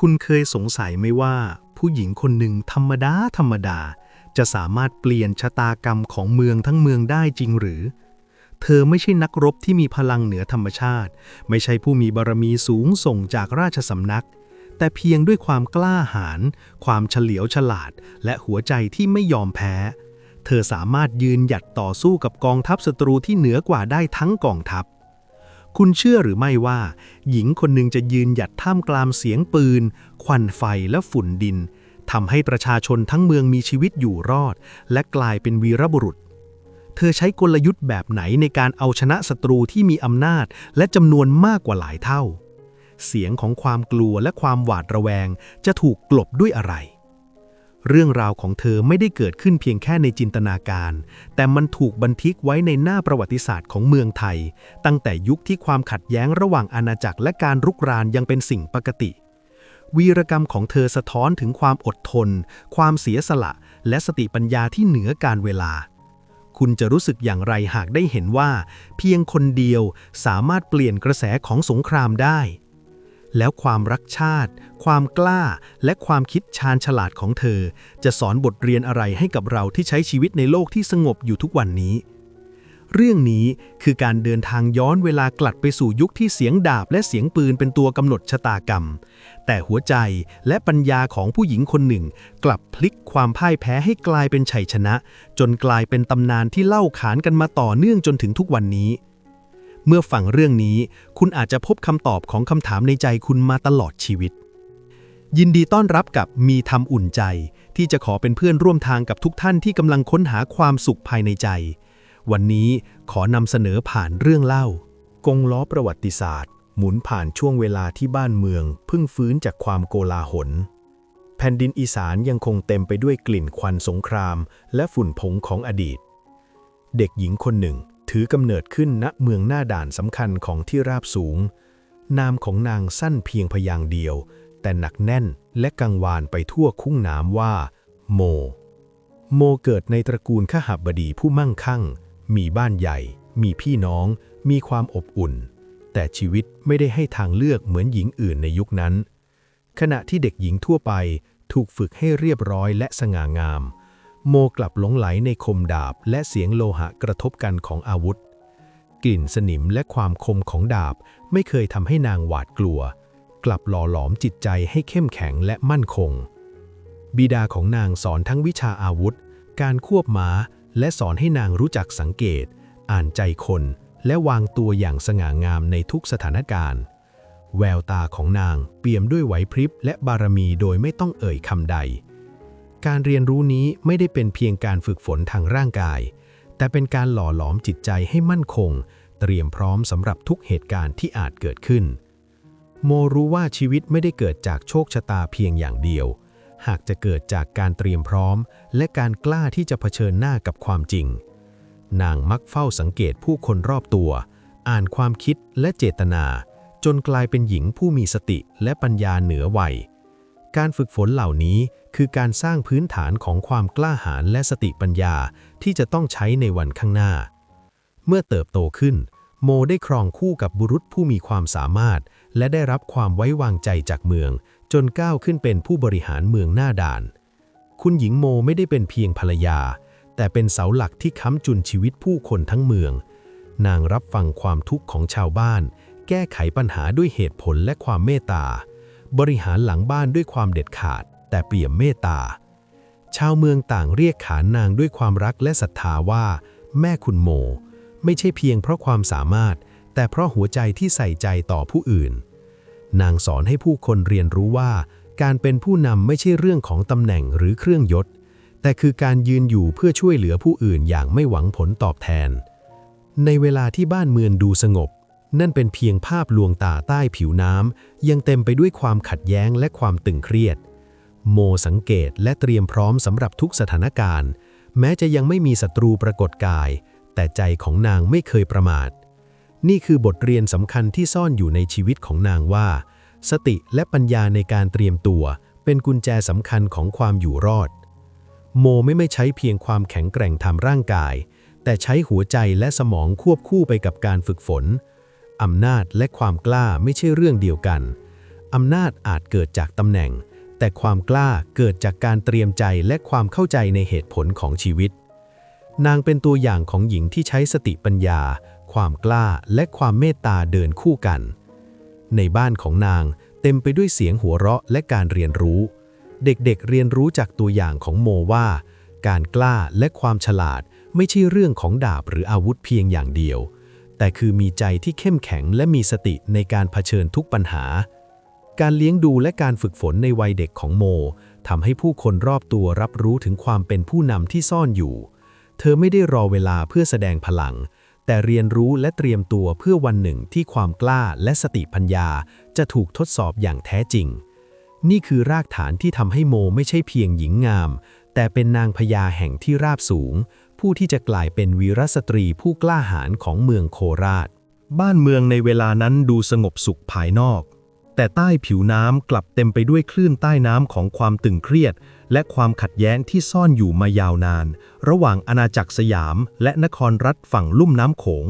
คุณเคยสงสัยไหมว่า ผู้หญิงคนหนึ่งธรรมดาธรรมดา จะสามารถเปลี่ยนชะตากรรมของเมืองทั้งเมืองได้จริงหรือ เธอไม่ใช่นักรบที่มีพลังเหนือธรรมชาติ ไม่ใช่ผู้มีบารมีสูงส่งจากราชสำนัก แต่เพียงด้วยความกล้าหาญความเฉลียวฉลาด และหัวใจที่ไม่ยอมแพ้ เธอสามารถยืนหยัดต่อสู้กับกองทัพศัตรูที่เหนือกว่าได้ทั้งกองทัพ คุณเชื่อหรือไม่ว่า หญิงคนหนึ่งจะยืนหยัดท่ามกลางเสียงปืน ควันไฟและฝุ่นดินทำให้ประชาชนทั้งเมืองมีชีวิตอยู่รอด และกลายเป็นวีรบุรุษ เธอใช้กลยุทธ์แบบไหนในการเอาชนะศัตรูที่มีอำนาจ และจำนวนมากกว่าหลายเท่า เสียงของความกลัวและความหวาดระแวงจะถูกกลบด้วยอะไร เรื่องราวของเธอไม่ได้เกิดขึ้นเพียงแค่ในจินตนาการ แต่มันถูกบันทึกไว้ในหน้าประวัติศาสตร์ของเมืองไทย ตั้งแต่ยุคที่ความขัดแย้งระหว่างอาณาจักรและการรุกรานยังเป็นสิ่งปกติ วีรกรรมของเธอสะท้อนถึงความอดทน ความเสียสละ และสติปัญญาที่เหนือการเวลา คุณจะรู้สึกอย่างไรหากได้เห็นว่า เพียงคนเดียวสามารถเปลี่ยนกระแสของสงครามได้ แล้วความรักชาติ ความกล้า และความคิดชาญฉลาดของเธอ จะสอนบทเรียนอะไรให้กับเราที่ใช้ชีวิตในโลกที่สงบอยู่ทุกวันนี้ เรื่องนี้คือการเดินทางย้อนเวลากลัดไปสู่ยุคที่เสียงดาบและเสียงปืนเป็นตัวกำหนดชะตากรรม แต่หัวใจและปัญญาของผู้หญิงคนหนึ่ง กลับพลิกความพ่ายแพ้ให้กลายเป็นชัยชนะ จนกลายเป็นตำนานที่เล่าขานกันมาต่อเนื่องจนถึงทุกวันนี้ เมื่อฟังเรื่องนี้ คุณอาจจะพบคำตอบของคำถามในใจคุณมาตลอดชีวิต ยินดีต้อนรับกับมีทำอุ่นใจ ที่จะขอเป็นเพื่อนร่วมทางกับทุกท่านที่กำลังค้นหาความสุขภายในใจ วันนี้ขอนำเสนอผ่านเรื่องเล่า กงล้อประวัติศาสตร์ หมุนผ่านช่วงเวลาที่บ้านเมืองเพิ่งฟื้นจากความโกลาหลแผ่นดินอีสานยังคงเต็มไปด้วยกลิ่นควันสงคราม และฝุ่นผงของอดีต เด็กหญิงคนหนึ่ง ถือกำเนิดขึ้นณเมืองหน้าด่านสำคัญของที่ราบสูง นามของนางสั้นเพียงพยางเดียว แต่หนักแน่นและกังวานไปทั่วคุ้งน้ำว่า โม โมเกิดในตระกูลขหบดีผู้มั่งคั่ง มีบ้านใหญ่ มีพี่น้อง มีความอบอุ่น แต่ชีวิตไม่ได้ให้ทางเลือกเหมือนหญิงอื่นในยุคนั้น ขณะที่เด็กหญิงทั่วไปถูกฝึกให้เรียบร้อยและสง่างาม โมกลับหลงไหลในคมดาบและเสียงโลหะกระทบกันของอาวุธ กลิ่นสนิมและความคมของดาบไม่เคยทำให้นางหวาดกลัว กลับหล่อหลอมจิตใจให้เข้มแข็งและมั่นคง บิดาของนางสอนทั้งวิชาอาวุธ การควบม้า และสอนให้นางรู้จักสังเกต อ่านใจคน และวางตัวอย่างสง่างามในทุกสถานการณ์ แววตาของนางเปี่ยมด้วยไหวพริบและบารมีโดยไม่ต้องเอ่ยคำใด การเรียนรู้นี้ไม่ได้เป็นเพียงการฝึกฝนทางร่างกาย แต่เป็นการหล่อหลอมจิตใจให้มั่นคง เตรียมพร้อมสำหรับทุกเหตุการณ์ที่อาจเกิดขึ้น โมรู้ว่าชีวิตไม่ได้เกิดจากโชคชะตาเพียงอย่างเดียว หากจะเกิดจากการเตรียมพร้อม และการกล้าที่จะเผชิญหน้ากับความจริง นางมักเฝ้าสังเกตผู้คนรอบตัว อ่านความคิดและเจตนา จนกลายเป็นหญิงผู้มีสติและปัญญาเหนือวัย การฝึกฝนเหล่านี้คือการสร้างพื้นฐานของความกล้าหาญและสติปัญญาที่จะต้องใช้ในวันข้างหน้า เมื่อเติบโตขึ้น โมได้ครองคู่กับบุรุษผู้มีความสามารถ และได้รับความไว้วางใจจากเมือง จนก้าวขึ้นเป็นผู้บริหารเมืองหน้าด่าน คุณหญิงโมไม่ได้เป็นเพียงภรรยา แต่เป็นเสาหลักที่ค้ำจุนชีวิตผู้คนทั้งเมือง นางรับฟังความทุกข์ของชาวบ้าน แก้ไขปัญหาด้วยเหตุผลและความเมตตา บริหารหลังบ้านด้วยความเด็ดขาด แต่เปี่ยมเมตตา ชาวเมืองต่างเรียกขานนางด้วยความรักและศรัทธาว่า แม่คุณโม ไม่ใช่เพียงเพราะความสามารถ แต่เพราะหัวใจที่ใส่ใจต่อผู้อื่น นางสอนให้ผู้คนเรียนรู้ว่า การเป็นผู้นำไม่ใช่เรื่องของตำแหน่งหรือเครื่องยศ แต่คือการยืนอยู่เพื่อช่วยเหลือผู้อื่นอย่างไม่หวังผลตอบแทน ในเวลาที่บ้านเมืองดูสงบ นั่นเป็นเพียงภาพลวงตาใต้ผิวน้ำ ยังเต็มไปด้วยความขัดแย้งและความตึงเครียด โมสังเกตและเตรียมพร้อมสำหรับทุกสถานการณ์ แม้จะยังไม่มีศัตรูปรากฏกาย แต่ใจของนางไม่เคยประมาท นี่คือบทเรียนสำคัญที่ซ่อนอยู่ในชีวิตของนางว่า สติและปัญญาในการเตรียมตัว เป็นกุญแจสำคัญของความอยู่รอด โมไม่ไม่ใช้เพียงความแข็งแกร่งทางร่างกาย แต่ใช้หัวใจและสมองควบคู่ไปกับการฝึกฝน อำนาจและความกล้าไม่ใช่เรื่องเดียวกัน อำนาจอาจเกิดจากตำแหน่ง แต่ความกล้าเกิดจากการเตรียมใจและความเข้าใจในเหตุผลของชีวิต นางเป็นตัวอย่างของหญิงที่ใช้สติปัญญา ความกล้าและความเมตตาเดินคู่กัน ในบ้านของนางเต็มไปด้วยเสียงหัวเราะและการเรียนรู้ เด็กๆเรียนรู้จากตัวอย่างของโมว่า การกล้าและความฉลาดไม่ใช่เรื่องของดาบหรืออาวุธเพียงอย่างเดียว แต่คือมีใจที่เข้มแข็งและมีสติในการเผชิญทุกปัญหา การเลี้ยงดูและการฝึกฝนในวัยเด็กของโมทำให้ผู้คนรอบตัวรับรู้ถึงความเป็นผู้นำที่ซ่อนอยู่ เธอไม่ได้รอเวลาเพื่อแสดงพลัง แต่เรียนรู้และเตรียมตัวเพื่อวันหนึ่งที่ความกล้าและสติปัญญาจะถูกทดสอบอย่างแท้จริง นี่คือรากฐานที่ทำให้โมไม่ใช่เพียงหญิงงาม แต่เป็นนางพญาแห่งที่ราบสูง ผู้ที่จะกลายเป็นวีรสตรีผู้กล้าหาญของเมืองโคราช บ้านเมืองในเวลานั้นดูสงบสุขภายนอก แต่ใต้ผิวน้ำกลับเต็มไปด้วยคลื่นใต้น้ำของความตึงเครียด และความขัดแย้งที่ซ่อนอยู่มายาวนาน ระหว่างอาณาจักรสยาม และนครรัฐฝั่งลุ่มน้ำโขง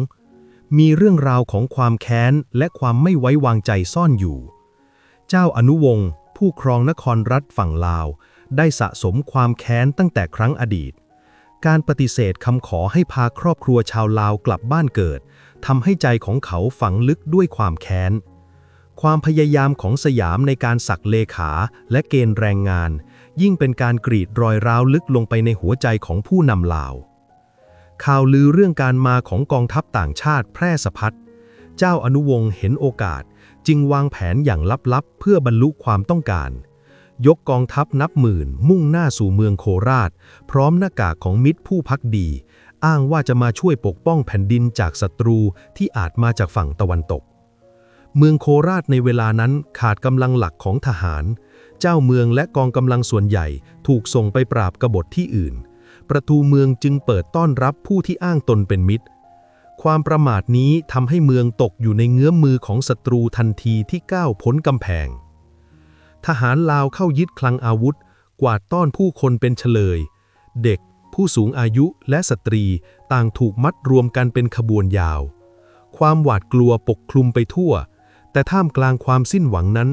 มีเรื่องราวของความแค้นและความไม่ไว้วางใจซ่อนอยู่ เจ้าอนุวงศ์ผู้ครองนครรัฐฝั่งลาว ได้สะสมความแค้นตั้งแต่ครั้งอดีต การปฏิเสธคำขอให้พาครอบครัวชาวลาวกลับบ้านเกิดทำให้ใจของเขาฝังลึกด้วยความแค้น ความพยายามของสยามในการสักเลขาและเกณฑ์แรงงาน ยิ่งเป็นการกรีดรอยร้าวลึกลงไปในหัวใจของผู้นำลาว ข่าวลือเรื่องการมาของกองทัพต่างชาติแพร่สะพัด เจ้าอนุวงศ์เห็นโอกาสจึงวางแผนอย่างลับๆ เพื่อบรรลุความต้องการ ยกกองทัพนับหมื่น มุ่งหน้าสู่เมืองโคราช พร้อมหน้ากากของมิตรผู้พักดี อ้างว่าจะมาช่วยปกป้องแผ่นดินจากศัตรูที่อาจมาจากฝั่งตะวันตก เมืองโคราชในเวลานั้นขาดกำลังหลักของทหาร เจ้าเมืองและกองกำลังส่วนใหญ่ถูกส่งไปปราบกบฏที่อื่น ประตูเมืองจึงเปิดต้อนรับผู้ที่อ้างตนเป็นมิตรความประมาทนี้ทำให้เมืองตกอยู่ในเงื้อมมือของศัตรูทันทีที่ก้าวพ้นกำแพง ทหารลาวเข้ายึดคลังอาวุธ กวาดต้อนผู้คนเป็นเฉลย เด็ก ผู้สูงอายุและสตรีต่างถูกมัดรวมกันเป็นขบวนยาว ความหวาดกลัวปกคลุมไปทั่ว แต่ท่ามกลางความสิ้นหวังนั้น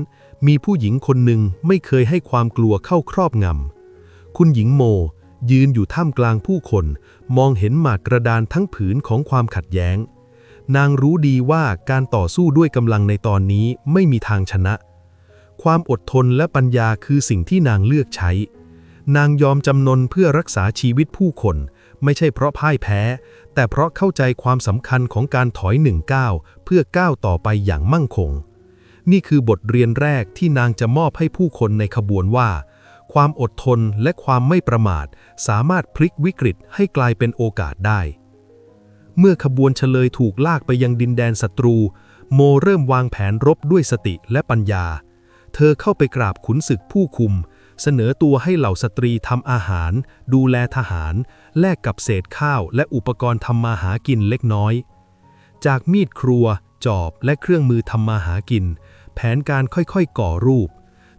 มีผู้หญิงคนหนึ่งไม่เคยให้ความกลัวเข้าครอบงำ คุณหญิงโม ยืนอยู่ท่ามกลางผู้คน มองเห็นหมากกระดานทั้งผืนของความขัดแย้ง นางรู้ดีว่าการต่อสู้ด้วยกำลังในตอนนี้ไม่มีทางชนะ ความอดทนและปัญญาคือสิ่งที่นางเลือกใช้ นางยอมจำนนเพื่อรักษาชีวิตผู้คน ไม่ใช่เพราะพ่ายแพ้ แต่เพราะเข้าใจความสำคัญของการถอยหนึ่งก้าวเพื่อก้าวต่อไปอย่างมั่งคง นี่คือบทเรียนแรกที่นางจะมอบให้ผู้คนในขบวนว่า ความอดทนและความไม่ประมาท สามารถพลิกวิกฤตให้กลายเป็นโอกาสได้ เมื่อขบวนเฉลยถูกลากไปยังดินแดนศัตรู โมเริ่มวางแผนรบด้วยสติและปัญญา เธอเข้าไปกราบขุนศึกผู้คุม เสนอตัวให้เหล่าสตรีทำอาหาร ดูแลทหาร แลกกับเศษข้าวและอุปกรณ์ทำมาหากินเล็กน้อย จากมีดครัว จอบและเครื่องมือทำมาหากิน แผนการค่อยๆก่อรูป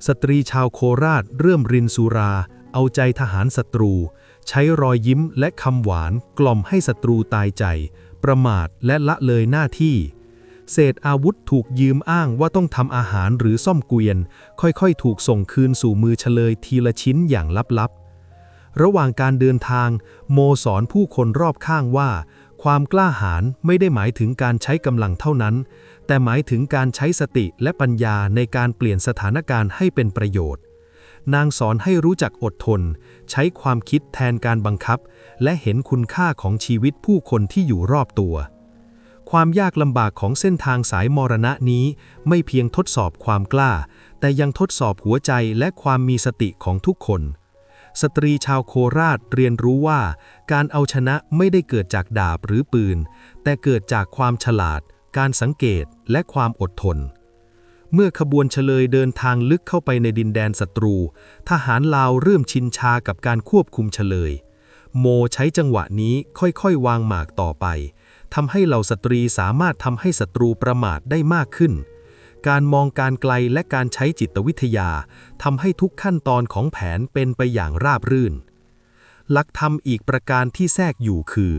สตรีชาวโคราชเริ่มรินสุรา เอาใจทหารศัตรู ใช้รอยยิ้มและคำหวานกล่อมให้ศัตรูตายใจ ประมาทและละเลยหน้าที่ เศษอาวุธถูกยืมอ้างว่าต้องทำอาหารหรือซ่อมเกวียน ค่อยๆ ถูกส่งคืนสู่มือเฉลยทีละชิ้นอย่างลับๆ ระหว่างการเดินทาง โมสอนผู้คนรอบข้างว่า ความกล้าหาญไม่ได้หมายถึงการใช้กำลังเท่านั้น แต่หมายถึงการใช้สติและปัญญาในการเปลี่ยนสถานการณ์ให้เป็นประโยชน์ นางสอนให้รู้จักอดทน ใช้ความคิดแทนการบังคับ และเห็นคุณค่าของชีวิตผู้คนที่อยู่รอบตัว ความยากลำบากของเส้นทางสายมรณะนี้ไม่เพียงทดสอบความกล้า แต่ยังทดสอบหัวใจและความมีสติของทุกคน สตรีชาวโคราชเรียนรู้ว่า การเอาชนะไม่ได้เกิดจากดาบหรือปืน แต่เกิดจากความฉลาด การสังเกตและความอดทน เมื่อขบวนเฉลยเดินทางลึกเข้าไปในดินแดนศัตรู ทหารลาวเริ่มชินชากับการควบคุมเฉลย โมใช้จังหวะนี้ค่อยๆ วางหมากต่อไป ทำให้เหล่าสตรีสามารถทำให้ศัตรูประมาทได้มากขึ้น การมองการไกลและการใช้จิตวิทยาทำให้ทุกขั้นตอนของแผนเป็นไปอย่างราบรื่น หลักธรรมอีกประการที่แทรกอยู่คือ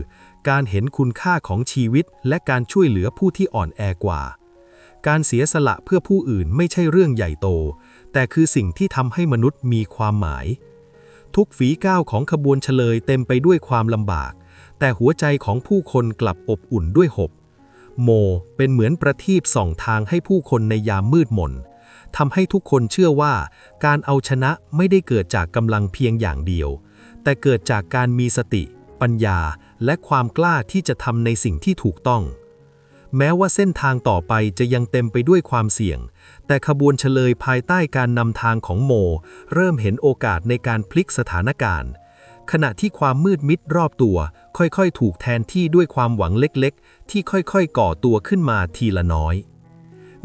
การเห็นคุณค่าของชีวิตและการช่วยเหลือผู้ที่อ่อนแอกว่า การเสียสละเพื่อผู้อื่นไม่ใช่เรื่องใหญ่โต แต่คือสิ่งที่ทำให้มนุษย์มีความหมาย ทุกฝีก้าวของขบวนเฉลยเต็มไปด้วยความลำบาก แต่หัวใจของผู้คนกลับอบอุ่นด้วยหบ โมเป็นเหมือนประทีปส่องทางให้ผู้คนในยามมืดมนทำให้ทุกคนเชื่อว่า การเอาชนะไม่ได้เกิดจากกำลังเพียงอย่างเดียว แต่เกิดจากการมีสติ ปัญญา และความกล้าที่จะทำในสิ่งที่ถูกต้อง แม้ว่าเส้นทางต่อไปจะยังเต็มไปด้วยความเสี่ยง แต่ขบวนเฉลยภายใต้การนำทางของโม เริ่มเห็นโอกาสในการพลิกสถานการณ์ ขณะที่ความมืดมิดรอบตัว ค่อยๆ ถูกแทนที่ด้วยความหวังเล็กๆ ที่ค่อยๆ ก่อตัวขึ้นมาทีละน้อย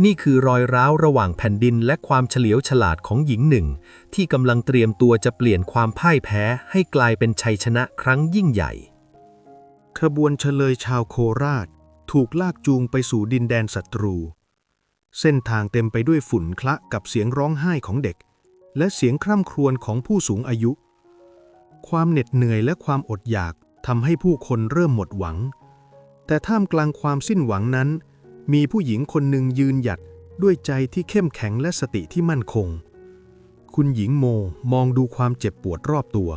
นี่คือรอยร้าวระหว่างแผ่นดินและความเฉลียวฉลาดของหญิงหนึ่ง ที่กำลังเตรียมตัวจะเปลี่ยนความพ่ายแพ้ให้กลายเป็นชัยชนะครั้งยิ่งใหญ่ ขบวนเฉลยชาวโคราช ถูกลากจูงไปสู่ดินแดนศัตรู เส้นทางเต็มไปด้วยฝุ่นคละกับเสียงร้องไห้ของเด็ก และเสียงคร่ำครวญของผู้สูงอายุความเหน็ดเหนื่อยและความอดอยาก ทำให้ผู้คนเริ่มหมดหวัง แต่ท่ามกลางความสิ้นหวังนั้น มีผู้หญิงคนหนึ่งยืนหยัดด้วยใจที่เข้มแข็งและสติที่มั่นคง คุณหญิงโมมองดูความเจ็บปวดรอบตัว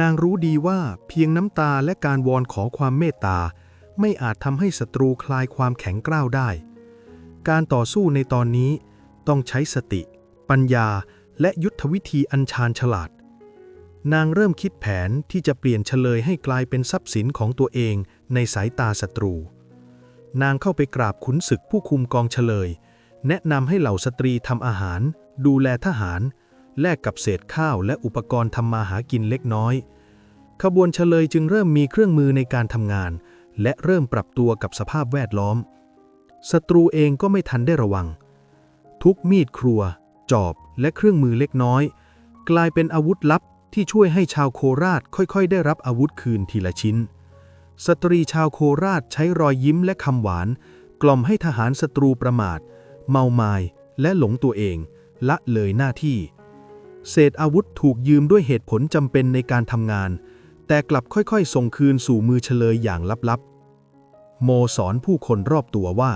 นางรู้ดีว่าเพียงน้ำตาและการวอนขอความเมตตา ไม่อาจทำให้ศัตรูคลายความแข็งกร้าวได้ การต่อสู้ในตอนนี้ต้องใช้สติ ปัญญาและยุทธวิธีอันชาญฉลาด นางเริ่มคิดแผนที่จะเปลี่ยนเฉลยให้กลายเป็นทรัพย์สินของตัวเองในสายตาศัตรู นางเข้าไปกราบขุนศึกผู้คุมกองเฉลย แนะนำให้เหล่าสตรีทำอาหาร ดูแลทหาร แลกกับเศษข้าวและอุปกรณ์ทำมาหากินเล็กน้อย ขบวนเฉลยจึงเริ่มมีเครื่องมือในการทำงาน และเริ่มปรับตัวกับสภาพแวดล้อม ศัตรูเองก็ไม่ทันได้ระวัง ทุกมีดครัว จอบและเครื่องมือเล็กน้อย กลายเป็นอาวุธลับ ที่ช่วยให้ชาวโคราชค่อยๆ ได้รับอาวุธคืนทีละชิ้น สตรีชาวโคราชใช้รอยยิ้มและคำหวาน กล่อมให้ทหารศัตรูประมาท เมามายและหลงตัวเอง ละเลยหน้าที่ เศษอาวุธถูกยืมด้วยเหตุผลจำเป็นในการทำงาน แต่กลับค่อยๆ ส่งคืนสู่มือเฉลยอย่างลับๆ โมสอนผู้คนรอบตัวว่า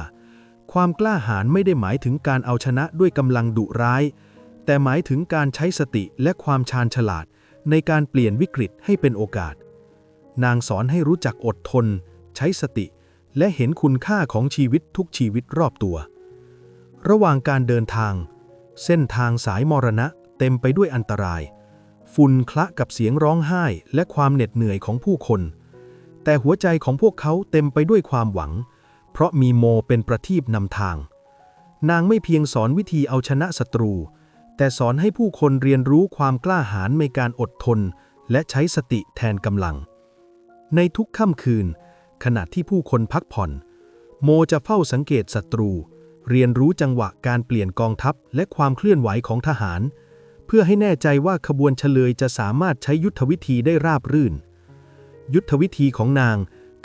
ความกล้าหาญไม่ได้หมายถึงการเอาชนะด้วยกำลังดุร้าย แต่หมายถึงการใช้สติและความชาญฉลาด ในการเปลี่ยนวิกฤตให้เป็นโอกาส นางสอนให้รู้จักอดทน ใช้สติ และเห็นคุณค่าของชีวิตทุกชีวิตรอบตัว ระหว่างการเดินทาง เส้นทางสายมรณะเต็มไปด้วยอันตราย ฝุ่นคละกับเสียงร้องไห้และความเหน็ดเหนื่อยของผู้คน แต่หัวใจของพวกเขาเต็มไปด้วยความหวัง เพราะมีโมเป็นประทีปนำทาง นางไม่เพียงสอนวิธีเอาชนะศัตรู แต่สอนให้ผู้คนเรียนรู้ความกล้าหาญในการอดทน และใช้สติแทนกำลัง ในทุกค่ำคืน ขณะที่ผู้คนพักผ่อน โมจะเฝ้าสังเกตศัตรู เรียนรู้จังหวะการเปลี่ยนกองทัพและความเคลื่อนไหวของทหาร เพื่อให้แน่ใจว่าขบวนเฉลยจะสามารถใช้ยุทธวิธีได้ราบรื่น ยุทธวิธีของนาง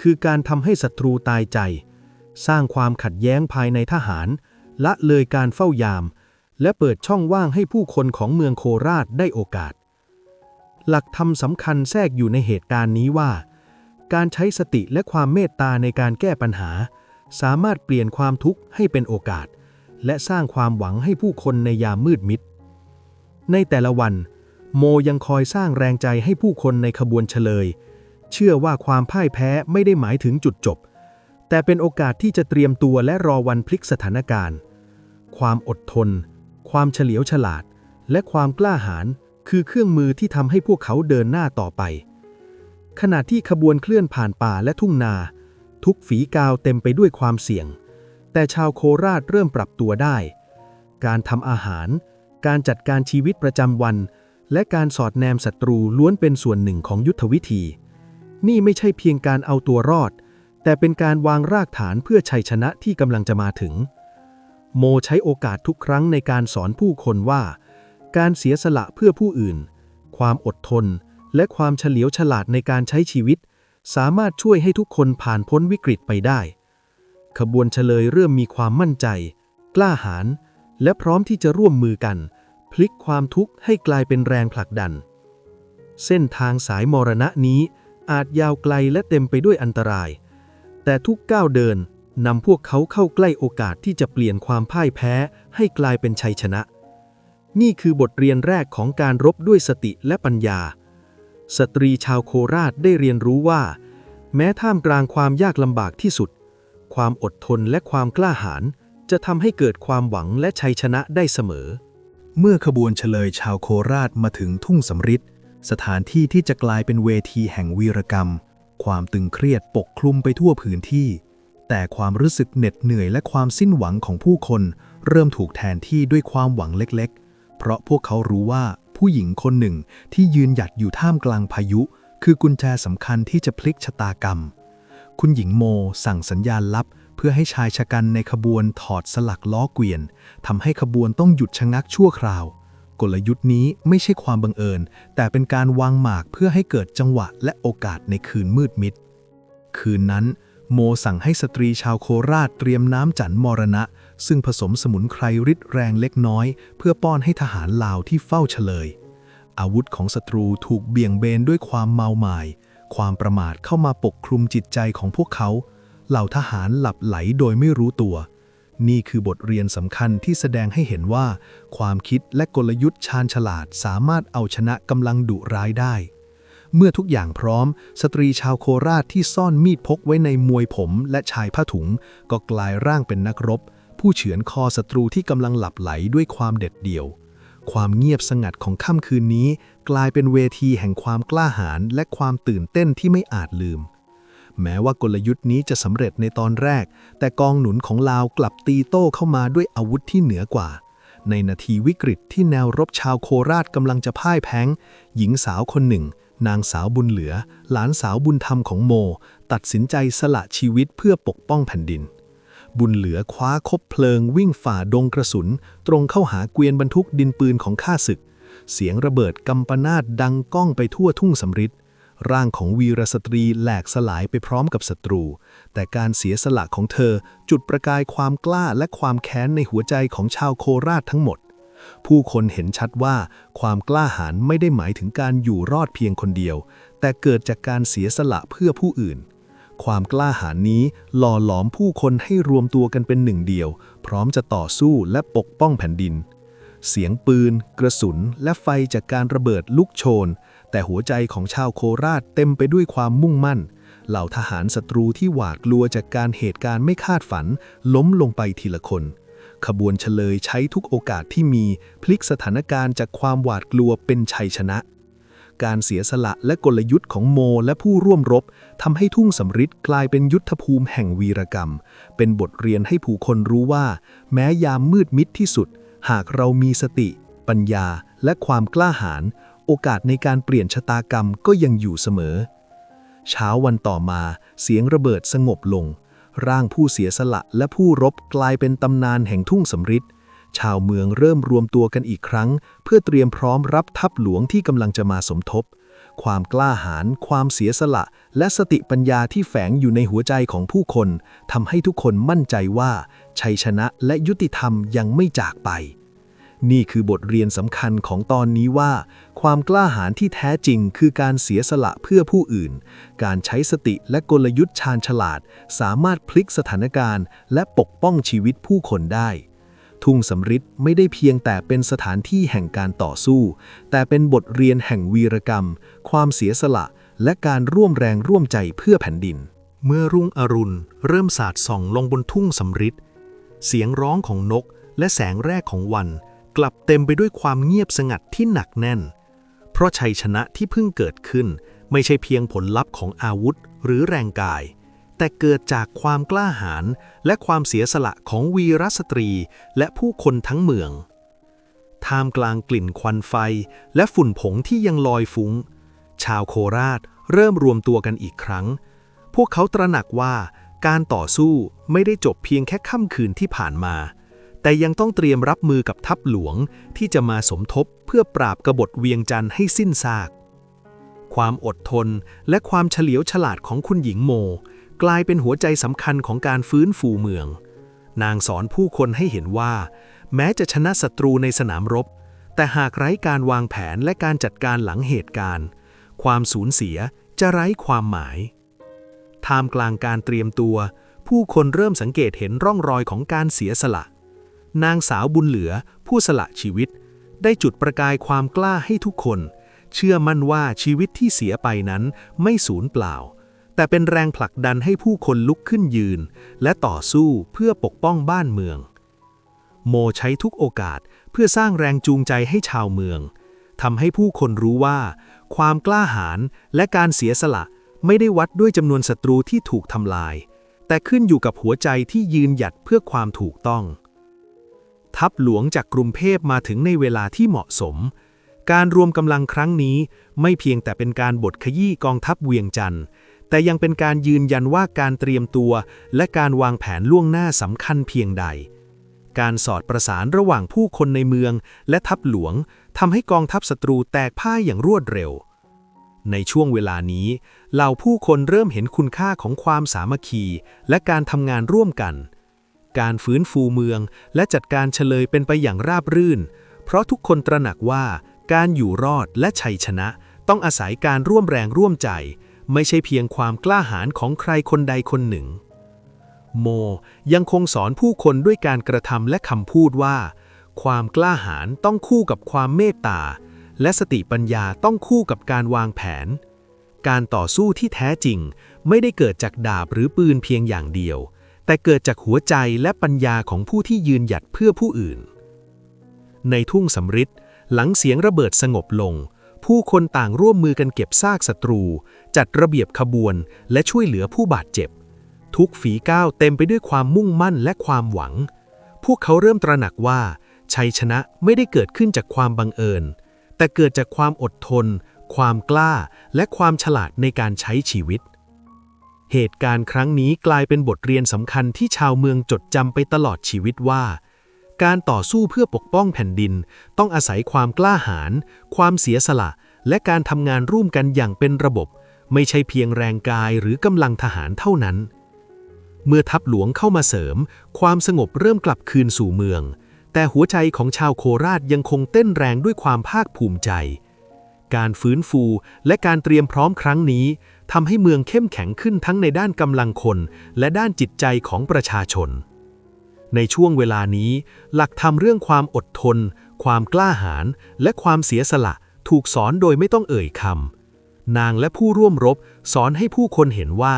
คือการทำให้ศัตรูตายใจ สร้างความขัดแย้งภายในทหาร ละเลยการเฝ้ายาม และเปิดช่องว่างให้ผู้คนของเมืองโคราชได้โอกาส หลักธรรมสำคัญแทรกอยู่ในเหตุการณ์นี้ว่า การใช้สติและความเมตตาในการแก้ปัญหา สามารถเปลี่ยนความทุกข์ให้เป็นโอกาส และสร้างความหวังให้ผู้คนในยามมืดมิด ในแต่ละวัน โมยังคอยสร้างแรงใจให้ผู้คนในขบวนเฉลย เชื่อว่าความพ่ายแพ้ไม่ได้หมายถึงจุดจบ แต่เป็นโอกาสที่จะเตรียมตัวและรอวันพลิกสถานการณ์ ความอดทน ความเฉลียวฉลาด และความกล้าหาญคือเครื่องมือที่ทำให้พวกเขาเดินหน้าต่อไป ขณะที่ขบวนเคลื่อนผ่านป่าและทุ่งนา ทุกฝีกาวเต็มไปด้วยความเสี่ยง แต่ชาวโคราชเริ่มปรับตัวได้ การทำอาหาร การจัดการชีวิตประจำวัน และการสอดแนมศัตรูล้วนเป็นส่วนหนึ่งของยุทธวิธี นี่ไม่ใช่เพียงการเอาตัวรอด แต่เป็นการวางรากฐานเพื่อชัยชนะที่กำลังจะมาถึง โมใช้โอกาสทุกครั้งในการสอนผู้คนว่า การเสียสละเพื่อผู้อื่น ความอดทน และความเฉลียวฉลาดในการใช้ชีวิต สามารถช่วยให้ทุกคนผ่านพ้นวิกฤตไปได้ ขบวนเฉลยเริ่มมีความมั่นใจ กล้าหาญและพร้อมที่จะร่วมมือกัน พลิกความทุกข์ให้กลายเป็นแรงผลักดัน เส้นทางสายมรณะนี้อาจยาวไกลและเต็มไปด้วยอันตราย แต่ทุกก้าวเดิน นำพวกเขาเข้าใกล้โอกาสที่จะเปลี่ยนความพ่ายแพ้ให้กลายเป็นชัยชนะ นี่คือบทเรียนแรกของการรบด้วยสติและปัญญา สตรีชาวโคราชได้เรียนรู้ว่า แม้ท่ามกลางความยากลำบากที่สุด ความอดทนและความกล้าหาญจะทำให้เกิดความหวังและชัยชนะได้เสมอ เมื่อขบวนเฉลยชาวโคราชมาถึงทุ่งสำริดสถานที่ที่จะกลายเป็นเวทีแห่งวีรกรรม ความตึงเครียดปกคลุมไปทั่วพื้นที่ แต่ความรู้สึกเหน็ดเหนื่อยและความสิ้นหวังของผู้คน เริ่มถูกแทนที่ด้วยความหวังเล็กๆ เพราะพวกเขารู้ว่าผู้หญิงคนหนึ่งที่ยืนหยัดอยู่ท่ามกลางพายุ คือกุญแจสำคัญที่จะพลิกชะตากรรม คุณหญิงโมสั่งสัญญาณลับ เพื่อให้ชายชะกันในขบวนถอดสลักล้อเกวียนทำให้ขบวนต้องหยุดชะงักชั่วคราว กลยุทธ์นี้ไม่ใช่ความบังเอิญ แต่เป็นการวางหมากเพื่อให้เกิดจังหวะและโอกาสในคืนมืดมิด คืนนั้น โมสั่งให้สตรีชาวโคราชเตรียมน้ำจันมรณะ ซึ่งผสมสมุนไพรริดแรงเล็กน้อย เพื่อป้อนให้ทหารลาวที่เฝ้าเฉลย อาวุธของศัตรูถูกเบี่ยงเบนด้วยความเมาหมาย ความประมาทเข้ามาปกคลุมจิตใจของพวกเขา เหล่าทหารหลับไหลโดยไม่รู้ตัว นี่คือบทเรียนสำคัญที่แสดงให้เห็นว่า ความคิดและกลยุทธ์ชาญฉลาดสามารถเอาชนะกำลังดุร้ายได้ เมื่อทุกอย่างพร้อม สตรีชาวโคราชที่ซ่อนมีดพกไว้ในมวยผมและชายผ้าถุง ก็กลายร่างเป็นนักรบ ผู้เฉือนคอศัตรูที่กำลังหลับไหลด้วยความเด็ดเดี่ยว ความเงียบสงัดของค่ำคืนนี้ กลายเป็นเวทีแห่งความกล้าหาญและความตื่นเต้นที่ไม่อาจลืมแม้ว่ากลยุทธ์นี้จะสำเร็จในตอนแรก แต่กองหนุนของลาวกลับตีโต้เข้ามาด้วยอาวุธที่เหนือกว่า ในนาทีวิกฤตที่แนวรบชาวโคราชกำลังจะพ่ายแพ้ง หญิงสาวคนหนึ่ง นางสาวบุญเหลือ หลานสาวบุญธรรมของโม ตัดสินใจสละชีวิตเพื่อปกป้องแผ่นดิน บุญเหลือคว้าคบเพลิงวิ่งฝ่าดงกระสุน ตรงเข้าหาเกวียนบรรทุกดินปืนของข้าศึก เสียงระเบิดกำปนาตดังก้องไปทั่วทุ่งสำริดร่างของวีรสตรีแหลกสลายไปพร้อมกับศัตรู แต่การเสียสละของเธอจุดประกายความกล้าและความแค้นในหัวใจของชาวโคราชทั้งหมด ผู้คนเห็นชัดว่าความกล้าหาญไม่ได้หมายถึงการอยู่รอดเพียงคนเดียว แต่เกิดจากการเสียสละเพื่อผู้อื่น ความกล้าหาญนี้หล่อหลอมผู้คนให้รวมตัวกันเป็นหนึ่งเดียว พร้อมจะต่อสู้และปกป้องแผ่นดิน เสียงปืน กระสุน และไฟจากการระเบิดลุกโชน แต่หัวใจของชาวโคราชเต็มไปด้วยความมุ่งมั่นเหล่าทหารศัตรูที่หวาดกลัวจากการเหตุการณ์ไม่คาดฝัน ล้มลงไปทีละคน ขบวนเฉลยใช้ทุกโอกาสที่มีพลิกสถานการณ์จากความหวาดกลัวเป็นชัยชนะ การเสียสละและกลยุทธ์ของโมและผู้ร่วมรบทำให้ทุ่งสำริดกลายเป็นยุทธภูมิแห่งวีรกรรม เป็นบทเรียนให้ผู้คนรู้ว่า แม้ยามมืดมิดที่สุด หากเรามีสติ ปัญญา และความกล้าหาญโอกาสในการเปลี่ยนชะตากรรมก็ยังอยู่เสมอ เช้าวันต่อมาเสียงระเบิดสงบลง ร่างผู้เสียสละและผู้รบกลายเป็นตำนานแห่งทุ่งสำริดชาวเมืองเริ่มรวมตัวกันอีกครั้ง เพื่อเตรียมพร้อมรับทัพหลวงที่กำลังจะมาสมทบ ความกล้าหาญความเสียสละ และสติปัญญาที่แฝงอยู่ในหัวใจของผู้คนทำให้ทุกคนมั่นใจว่า ชัยชนะและยุติธรรมยังไม่จากไป นี่คือบทเรียนสำคัญของตอนนี้ว่า ความกล้าหาญที่แท้จริงคือการเสียสละเพื่อผู้อื่น การใช้สติและกลยุทธ์ชาญฉลาด สามารถพลิกสถานการณ์ และปกป้องชีวิตผู้คนได้ ทุ่งสำริดไม่ได้เพียงแต่เป็นสถานที่แห่งการต่อสู้ แต่เป็นบทเรียนแห่งวีรกรรม ความเสียสละ และการร่วมแรงร่วมใจเพื่อแผ่นดิน เมื่อรุ่งอรุณ เริ่มสาดส่องลงบนทุ่งสำริดเสียงร้องของนกและแสงแรกของวัน กลับเต็มไปด้วยความเงียบสงัดที่หนักแน่น เพราะชัยชนะที่เพิ่งเกิดขึ้น ไม่ใช่เพียงผลลัพธ์ของอาวุธหรือแรงกาย แต่เกิดจากความกล้าหาญและความเสียสละของวีรสตรีและผู้คนทั้งเมือง ท่ามกลางกลิ่นควันไฟและฝุ่นผงที่ยังลอยฟุง้ง ชาวโคราชเริ่มรวมตัวกันอีกครั้ง พวกเขาตระหนักว่าการต่อสู้ไม่ได้จบเพียงแค่ค่ำคืนที่ผ่านมา แต่ยังต้องเตรียมรับมือกับทัพหลวงที่จะมาสมทบเพื่อปราบกบฏเวียงจันทร์ให้สิ้นซาก ความอดทนและความเฉลียวฉลาดของคุณหญิงโม กลายเป็นหัวใจสำคัญของการฟื้นฟูเมือง นางสอนผู้คนให้เห็นว่า แม้จะชนะศัตรูในสนามรบ แต่หากไร้การวางแผนและการจัดการหลังเหตุการณ์ ความสูญเสียจะไร้ความหมายท่ามกลางการเตรียมตัว ผู้คนเริ่มสังเกตเห็นร่องรอยของการเสียสละ นางสาวบุญเหลือผู้สละชีวิต ได้จุดประกายความกล้าให้ทุกคน เชื่อมั่นว่าชีวิตที่เสียไปนั้นไม่สูญเปล่า แต่เป็นแรงผลักดันให้ผู้คนลุกขึ้นยืน และต่อสู้เพื่อปกป้องบ้านเมือง โมใช้ทุกโอกาสเพื่อสร้างแรงจูงใจให้ชาวเมืองทำให้ผู้คนรู้ว่า ความกล้าหาญและการเสียสละไม่ได้วัดด้วยจำนวนศัตรูที่ถูกทำลาย แต่ขึ้นอยู่กับหัวใจที่ยืนหยัดเพื่อความถูกต้อง ทัพหลวงจากกรุงเทพมาถึงในเวลาที่เหมาะสม การรวมกำลังครั้งนี้ไม่เพียงแต่เป็นการบทขยี้กองทัพเวียงจันทร์แต่ยังเป็นการยืนยันว่าการเตรียมตัว และการวางแผนล่วงหน้าสำคัญเพียงใด การสอดประสานระหว่างผู้คนในเมืองและทัพหลวงทำให้กองทัพศัตรูแตกพ่ายอย่างรวดเร็ว ในช่วงเวลานี้เหล่าผู้คนเริ่มเห็นคุณค่าของความสามัคคี และการทำงานร่วมกัน การฟื้นฟูเมือง และจัดการเฉลยเป็นไปอย่างราบรื่น เพราะทุกคนตระหนักว่าการอยู่รอดและชัยชนะ ต้องอาศัยการร่วมแรงร่วมใจ ไม่ใช่เพียงความกล้าหาญของใครคนใดคนหนึ่ง โมยังคงสอนผู้คนด้วยการกระทำและคำพูดว่า ความกล้าหาญต้องคู่กับความเมตตา และสติปัญญาต้องคู่กับการวางแผน การต่อสู้ที่แท้จริง ไม่ได้เกิดจากดาบหรือปืนเพียงอย่างเดียว แต่เกิดจากหัวใจและปัญญาของผู้ที่ยืนหยัดเพื่อผู้อื่น ในทุ่งสำริดหลังเสียงระเบิดสงบลง ผู้คนต่างร่วมมือกันเก็บซากศัตรู จัดระเบียบขบวน และช่วยเหลือผู้บาดเจ็บ ทุกฝีก้าวเต็มไปด้วยความมุ่งมั่นและความหวัง พวกเขาเริ่มตระหนักว่า ชัยชนะไม่ได้เกิดขึ้นจากความบังเอิญ แต่เกิดจากความอดทน ความกล้า และความฉลาดในการใช้ชีวิต เหตุการณ์ครั้งนี้กลายเป็นบทเรียนสำคัญที่ชาวเมืองจดจำไปตลอดชีวิตว่า การต่อสู้เพื่อปกป้องแผ่นดิน ต้องอาศัยความกล้าหาญความเสียสละ และการทำงานร่วมกันอย่างเป็นระบบ ไม่ใช่เพียงแรงกายหรือกำลังทหารเท่านั้น เมื่อทัพหลวงเข้ามาเสริม ความสงบเริ่มกลับคืนสู่เมือง แต่หัวใจของชาวโคราชยังคงเต้นแรงด้วยความภาคภูมิใจการฟื้นฟูและการเตรียมพร้อมครั้งนี้ ทำให้เมืองเข้มแข็งขึ้นทั้งในด้านกำลังคน และด้านจิตใจของประชาชน ในช่วงเวลานี้ หลักธรรมเรื่องความอดทน ความกล้าหาญและความเสียสละถูกสอนโดยไม่ต้องเอ่ยคำนางและผู้ร่วมรบสอนให้ผู้คนเห็นว่า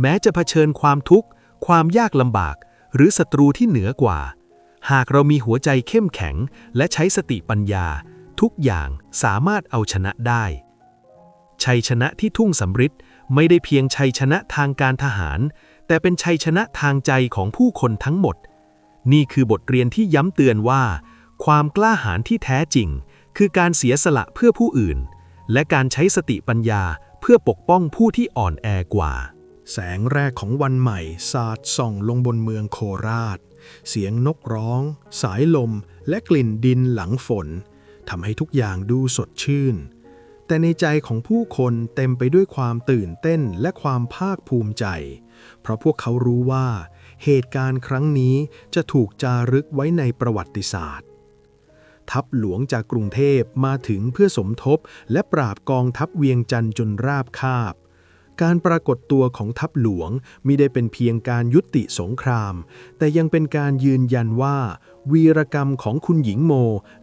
แม้จะเผชิญความทุกข์ ความยากลำบาก หรือศัตรูที่เหนือกว่า หากเรามีหัวใจเข้มแข็ง และใช้สติปัญญา ทุกอย่างสามารถเอาชนะได้ชัยชนะที่ทุ่งสำริด ไม่ได้เพียงชัยชนะทางการทหาร แต่เป็นชัยชนะทางใจของผู้คนทั้งหมด นี่คือบทเรียนที่ย้ำเตือนว่า ความกล้าหาญที่แท้จริง คือการเสียสละเพื่อผู้อื่น และการใช้สติปัญญาเพื่อปกป้องผู้ที่อ่อนแอกว่า แสงแรกของวันใหม่สาดส่องลงบนเมืองโคราช เสียงนกร้อง สายลม และกลิ่นดินหลังฝนทำให้ทุกอย่างดูสดชื่น แต่ในใจของผู้คนเต็มไปด้วยความตื่นเต้นและความภาคภูมิใจ เพราะพวกเขารู้ว่า เหตุการณ์ครั้งนี้จะถูกจารึกไว้ในประวัติศาสตร์ ทัพหลวงจากกรุงเทพมาถึงเพื่อสมทบและปราบกองทัพเวียงจันทร์จนราบคาบ การปรากฏตัวของทัพหลวงมิได้เป็นเพียงการยุติสงคราม แต่ยังเป็นการยืนยันว่า วีรกรรมของคุณหญิงโม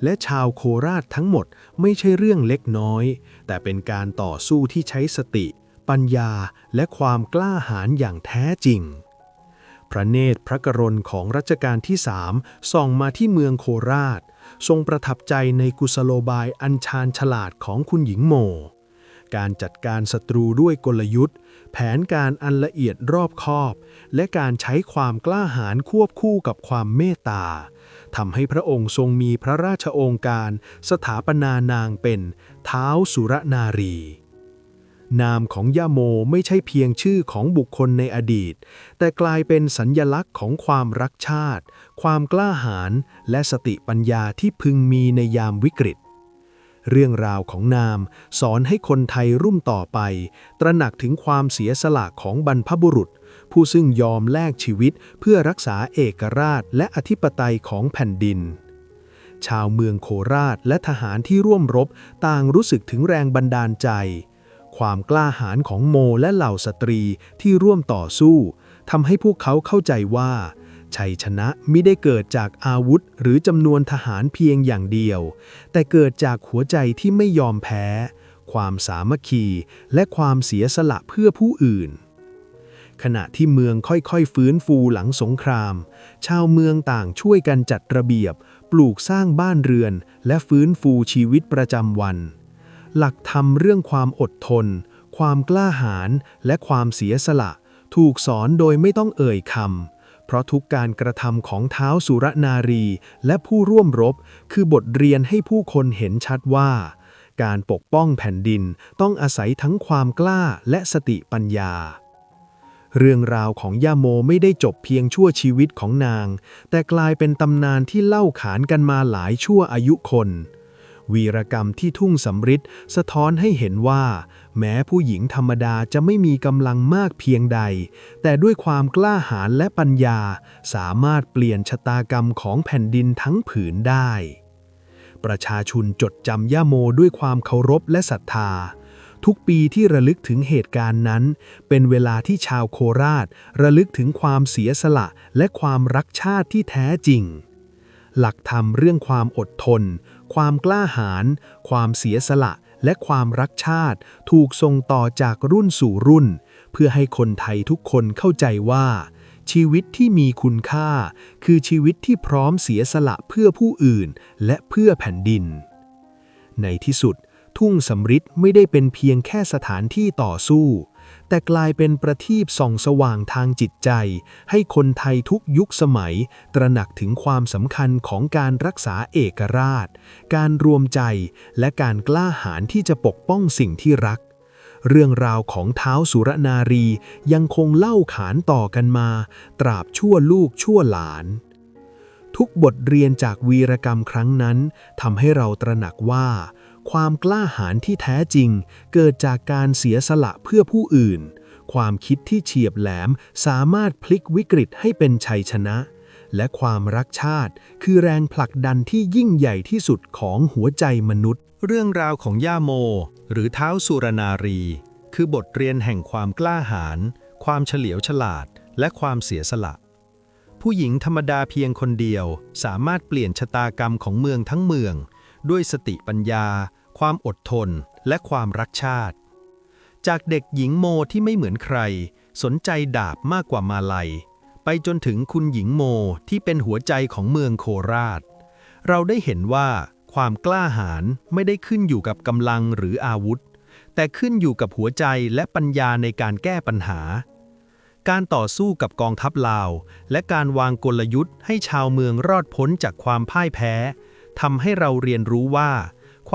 และชาวโคราชทั้งหมดไม่ใช่เรื่องเล็กน้อย แต่เป็นการต่อสู้ที่ใช้สติ ปัญญาและความกล้าหาญอย่างแท้จริง พระเนตรพระกรณของรัชกาลที่สามส่องมาที่เมืองโคราช ทรงประทับใจในกุศโลบายอันชาญฉลาดของคุณหญิงโม การจัดการศัตรูด้วยกลยุทธ์ แผนการอันละเอียดรอบคอบ และการใช้ความกล้าหาญควบคู่กับความเมตตาทำให้พระองค์ทรงมีพระราชองค์การ สถาปนานางเป็น เท้าสุรนารี นามของย่าโมไม่ใช่เพียงชื่อของบุคคลในอดีต แต่กลายเป็นสัญญลักษณ์ของความรักชาติ ความกล้าหาญและสติปัญญาที่พึงมีในยามวิกฤต เรื่องราวของนามสอนให้คนไทยรุ่มต่อไป ตระหนักถึงความเสียสละของบรรพบุรุษ ผู้ซึ่งยอมแลกชีวิตเพื่อรักษาเอกราชและอธิปไตยของแผ่นดิน ชาวเมืองโคราชและทหารที่ร่วมรบต่างรู้สึกถึงแรงบันดาลใจ ความกล้าหาญของโมและเหล่าสตรีที่ร่วมต่อสู้ทำให้พวกเขาเข้าใจว่า ชัยชนะไม่ได้เกิดจากอาวุธหรือจำนวนทหารเพียงอย่างเดียว แต่เกิดจากหัวใจที่ไม่ยอมแพ้ ความสามัคคี และความเสียสละเพื่อผู้อื่นขณะที่เมืองค่อยๆ ฟื้นฟูหลังสงคราม ชาวเมืองต่างช่วยกันจัดระเบียบ ปลูกสร้างบ้านเรือน และฟื้นฟูชีวิตประจำวัน หลักธรรมเรื่องความอดทน ความกล้าหาญและความเสียสละ ถูกสอนโดยไม่ต้องเอ่ยคำ เพราะทุกการกระทำของเท้าสุรนารี และผู้ร่วมรบ คือบทเรียนให้ผู้คนเห็นชัดว่า การปกป้องแผ่นดินต้องอาศัยทั้งความกล้าและสติปัญญา เรื่องราวของย่าโมไม่ได้จบเพียงชั่วชีวิตของนาง แต่กลายเป็นตำนานที่เล่าขานกันมาหลายชั่วอายุคน วีรกรรมที่ทุ่งสำริดสะท้อนให้เห็นว่า แม้ผู้หญิงธรรมดาจะไม่มีกำลังมากเพียงใด แต่ด้วยความกล้าหาญและปัญญา สามารถเปลี่ยนชะตากรรมของแผ่นดินทั้งผืนได้ ประชาชนจดจำย่าโมด้วยความเคารพและศรัทธา ทุกปีที่ระลึกถึงเหตุการณ์นั้น เป็นเวลาที่ชาวโคราช ระลึกถึงความเสียสละและความรักชาติที่แท้จริง หลักธรรมเรื่องความอดทน ความกล้าหาญ ความเสียสละ และความรักชาติ ถูกส่งต่อจากรุ่นสู่รุ่น เพื่อให้คนไทยทุกคนเข้าใจว่า ชีวิตที่มีคุณค่า คือชีวิตที่พร้อมเสียสละเพื่อผู้อื่น และเพื่อแผ่นดินในที่สุด ทุ่งสำริดไม่ได้เป็นเพียงแค่สถานที่ต่อสู้ แต่กลายเป็นประทีปส่องสว่างทางจิตใจ ให้คนไทยทุกยุคสมัย ตระหนักถึงความสำคัญของการรักษาเอกราช การรวมใจ และการกล้าหาญที่จะปกป้องสิ่งที่รักเรื่องราวของเท้าสุรนารียังคงเล่าขานต่อกันมา ตราบชั่วลูกชั่วหลาน ทุกบทเรียนจากวีรกรรมครั้งนั้นทำให้เราตระหนักว่า ความกล้าหาญที่แท้จริง เกิดจากการเสียสละเพื่อผู้อื่น ความคิดที่เฉียบแหลมสามารถพลิกวิกฤตให้เป็นชัยชนะ และความรักชาติ คือแรงผลักดันที่ยิ่งใหญ่ที่สุดของหัวใจมนุษย์ เรื่องราวของย่าโม หรือเท้าสุรนารี คือบทเรียนแห่งความกล้าหาญความเฉลียวฉลาด และความเสียสละ ผู้หญิงธรรมดาเพียงคนเดียว สามารถเปลี่ยนชะตากรรมของเมืองทั้งเมือง ด้วยสติปัญญา ความอดทน และความรักชาติ จากเด็กหญิงโมที่ไม่เหมือนใคร สนใจดาบมากกว่ามาลัย ไปจนถึงคุณหญิงโมที่เป็นหัวใจของเมืองโคราช เราได้เห็นว่าความกล้าหาญไม่ได้ขึ้นอยู่กับกำลังหรืออาวุธ แต่ขึ้นอยู่กับหัวใจและปัญญาในการแก้ปัญหา การต่อสู้กับกองทัพลาว และการวางกลยุทธ์ให้ชาวเมืองรอดพ้นจากความพ่ายแพ้ทำให้เราเรียนรู้ว่า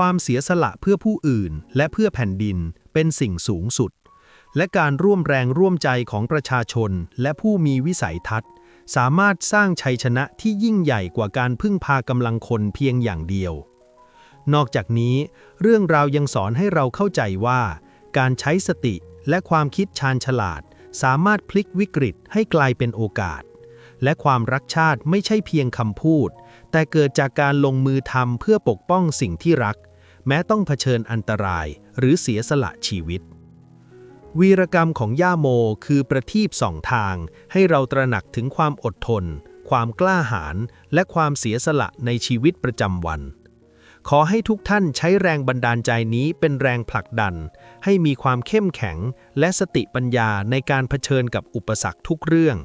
ความเสียสละเพื่อผู้อื่นและเพื่อแผ่นดินเป็นสิ่งสูงสุด และการร่วมแรงร่วมใจของประชาชนและผู้มีวิสัยทัศน์ สามารถสร้างชัยชนะที่ยิ่งใหญ่กว่าการพึ่งพากำลังคนเพียงอย่างเดียว นอกจากนี้ เรื่องราวยังสอนให้เราเข้าใจว่า การใช้สติและความคิดชาญฉลาด สามารถพลิกวิกฤตให้กลายเป็นโอกาส และความรักชาติไม่ใช่เพียงคำพูด แต่เกิดจากการลงมือทำเพื่อปกป้องสิ่งที่รัก แม้ต้องเผชิญอันตรายหรือเสียสละชีวิต วีรกรรมของย่าโมคือประทีปสองทาง ให้เราตระหนักถึงความอดทน ความกล้าหาญและความเสียสละในชีวิตประจำวัน ขอให้ทุกท่านใช้แรงบันดาลใจนี้เป็นแรงผลักดัน ให้มีความเข้มแข็งและสติปัญญาในการเผชิญกับอุปสรรคทุกเรื่อง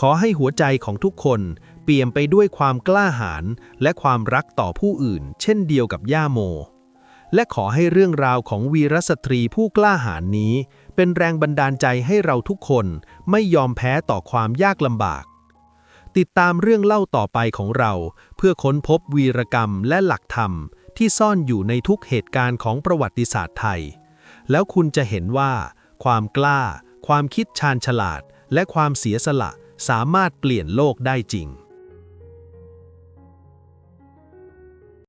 ขอให้หัวใจของทุกคนเปี่ยมไปด้วยความกล้าหาญและความรักต่อผู้อื่น เช่นเดียวกับย่าโม และขอให้เรื่องราวของวีรสตรีผู้กล้าหาญนี้ เป็นแรงบันดาลใจให้เราทุกคนไม่ยอมแพ้ต่อความยากลำบาก ติดตามเรื่องเล่าต่อไปของเรา เพื่อค้นพบวีรกรรมและหลักธรรม ที่ซ่อนอยู่ในทุกเหตุการณ์ของประวัติศาสตร์ไทย แล้วคุณจะเห็นว่า ความกล้า ความคิดชาญฉลาด และความเสียสละสามารถเปลี่ยนโลกได้จริง